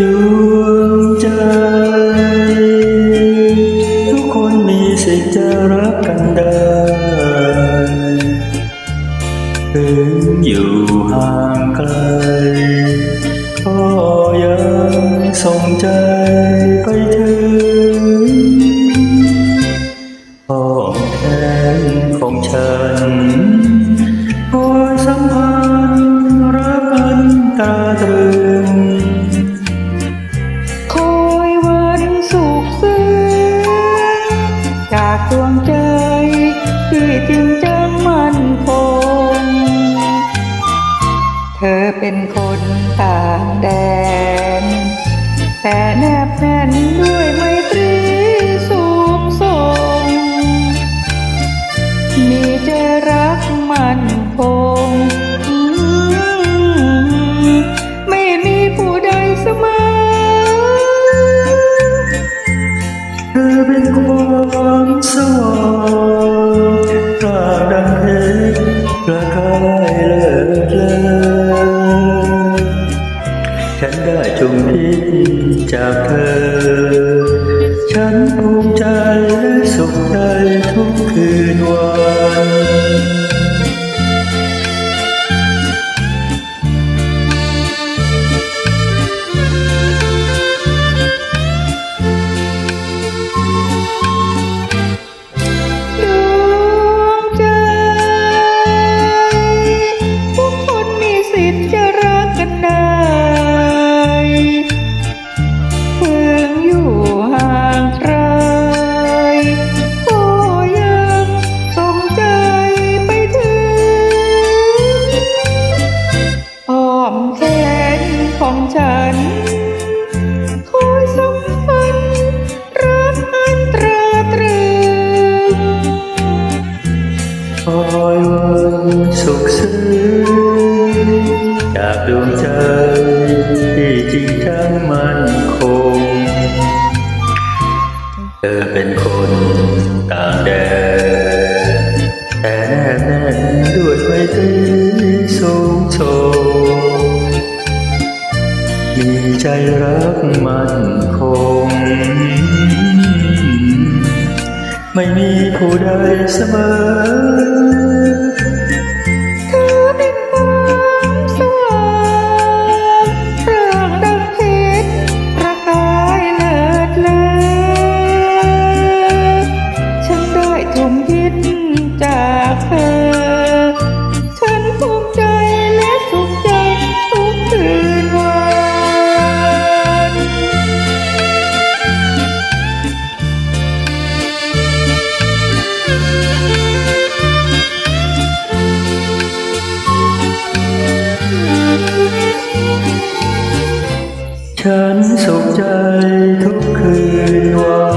ดวงใจ ทุกคนมีสิทธิ์จะรักกันได้ ถึงอยู่ห่างไกลก็ยังสรงใจ เธอเป็นคนต่างแดน แต่แนบแน่นด้วยไมตรีสูงส่ง มีใจรักมันคง ได้จงพิษจากเธอ ฉันภูมิใจและสุขใจทุก แขนของฉัน คอยสัมพันธ์รักอันตราตรึงคอยวันสุขซึ้งจากดวงใจที่จริงจังมั่นคง เธอเป็นคน มีใจรักมั่นคง ไม่มีผู้ใดเสมอ ฉันสุขใจทุกคืนวัน